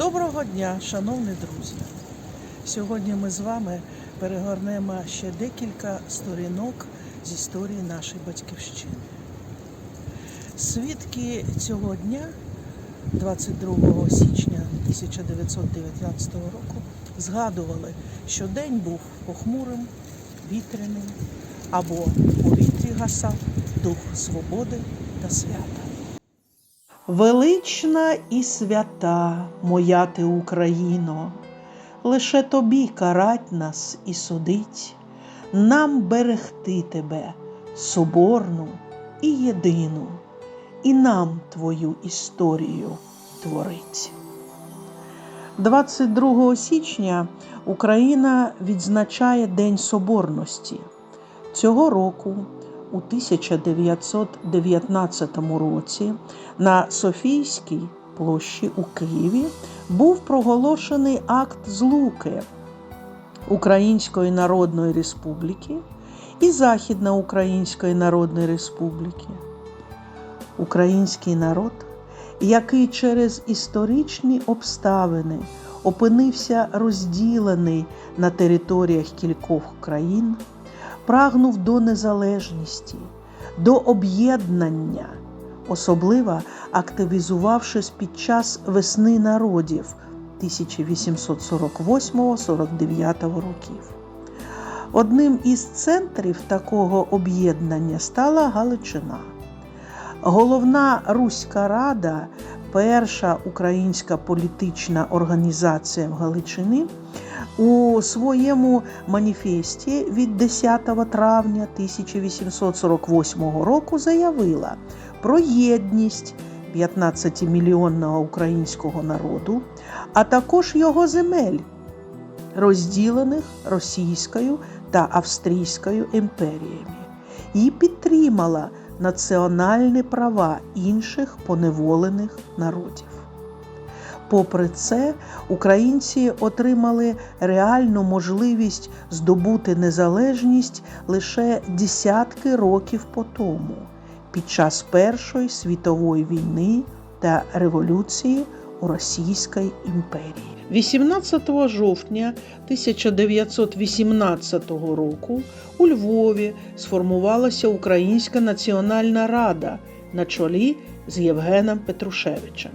Доброго дня, шановні друзі! Сьогодні ми з вами перегорнемо ще декілька сторінок з історії нашої батьківщини. Свідки цього дня, 22 січня 1919 року, згадували, що день був похмурим, вітряним, або в повітрі гасав дух свободи та свята. Велична і свята, моя ти Україно, лише тобі карать нас і судить, нам берегти тебе, соборну і єдину, і нам твою історію творить. 22 січня Україна відзначає День Соборності. Цього року у 1919 році на Софійській площі у Києві був проголошений акт злуки Української Народної Республіки і Західноукраїнської Народної Республіки. Український народ, який через історичні обставини опинився розділений на територіях кількох країн, прагнув до незалежності, до об'єднання, особливо активізувавшись під час весни народів 1848-49 років. Одним із центрів такого об'єднання стала Галичина. Головна Руська Рада, перша українська політична організація в Галичині, у своєму маніфесті від 10 травня 1848 року заявила про єдність 15-мільйонного українського народу, а також його земель, розділених Російською та Австрійською імперіями, і підтримала національні права інших поневолених народів. Попри це, українці отримали реальну можливість здобути незалежність лише десятки років по тому, під час Першої світової війни та революції у Російській імперії. 18 жовтня 1918 року у Львові сформувалася Українська національна рада на чолі з Євгеном Петрушевичем.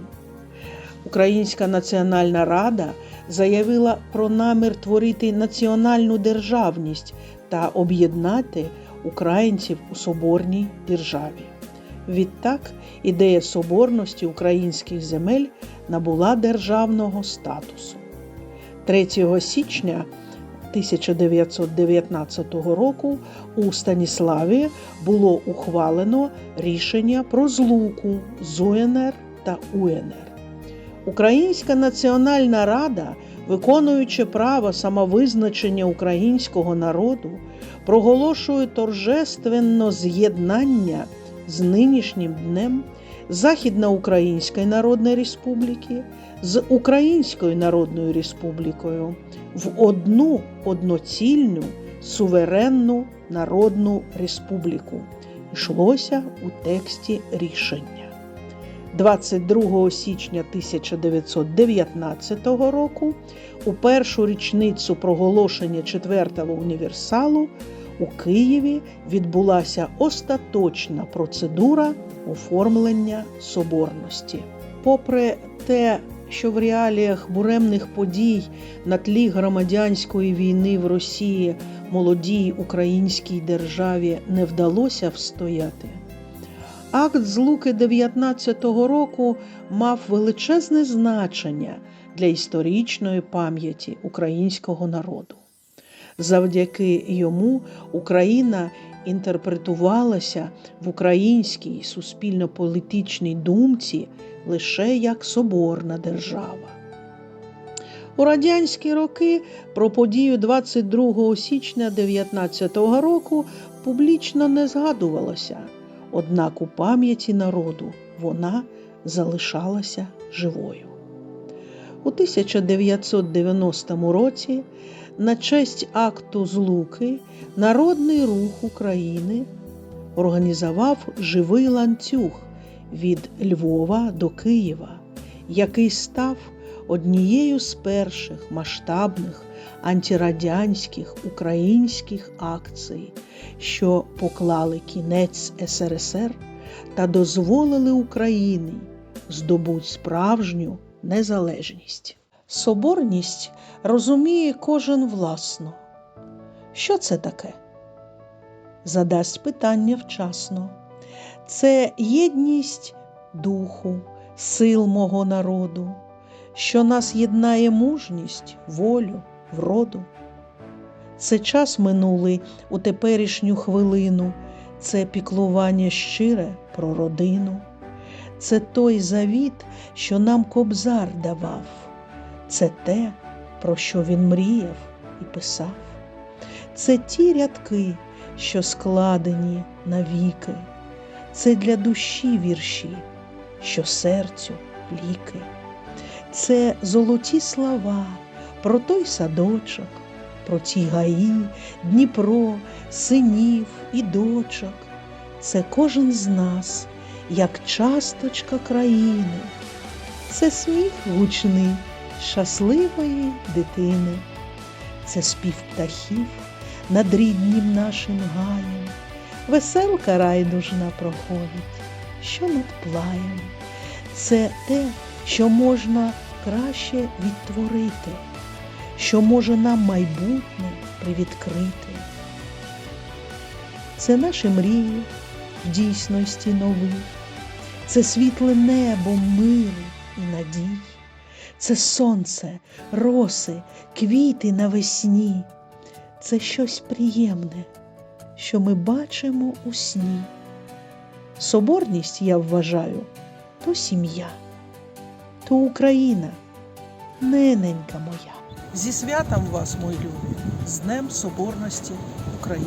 Українська національна рада заявила про намір творити національну державність та об'єднати українців у соборній державі. Відтак ідея соборності українських земель набула державного статусу. 3 січня 1919 року у Станіславі було ухвалено рішення про злуку з УНР та УНР. Українська національна рада, виконуючи право самовизначення українського народу, проголошує торжественно з'єднання з нинішнім днем Західноукраїнської Народної Республіки з Українською Народною Республікою в одну одноцільну суверенну народну республіку. Йшлося у тексті рішення. 22 січня 1919 року, у першу річницю проголошення четвертого універсалу, у Києві відбулася остаточна процедура оформлення соборності. Попри те, що в реаліях буремних подій на тлі громадянської війни в Росії молодій українській державі не вдалося встояти. Акт злуки 19-го року мав величезне значення для історичної пам'яті українського народу. Завдяки йому Україна інтерпретувалася в українській суспільно-політичній думці лише як соборна держава. У радянські роки про подію 22 січня 19 року публічно не згадувалося, однак у пам'яті народу вона залишалася живою. У 1990 році на честь акту Злуки Народний рух України організував живий ланцюг від Львова до Києва, який став однією з перших масштабних антирадянських українських акцій, що поклали кінець СРСР та дозволили Україні здобути справжню незалежність. Соборність розуміє кожен власно. Що це таке? Задасть питання вчасно. Це єдність духу, сил мого народу, що нас єднає мужність, волю, вроду. Це час минулий у теперішню хвилину, це піклування щире про родину. Це той завіт, що нам кобзар давав, це те, про що він мріяв і писав. Це ті рядки, що складені навіки, це для душі вірші, що серцю ліки. Це золоті слова про той садочок, про ті гаї, Дніпро, синів і дочок. Це кожен з нас, як часточка країни. Це сміх гучний щасливої дитини. Це спів птахів над ріднім нашим гаєм. Веселка райдужна проходить, що над плаєм. Це те, що можна краще відтворити, що може нам майбутнє привідкрити. Це наші мрії в дійсності нових, це світле небо миру і надій, це сонце, роси, квіти навесні, це щось приємне, що ми бачимо у сні. Соборність, я вважаю, то сім'я, то Україна, нененька моя. Зі святом вас, мої любі, з Днем Соборності України.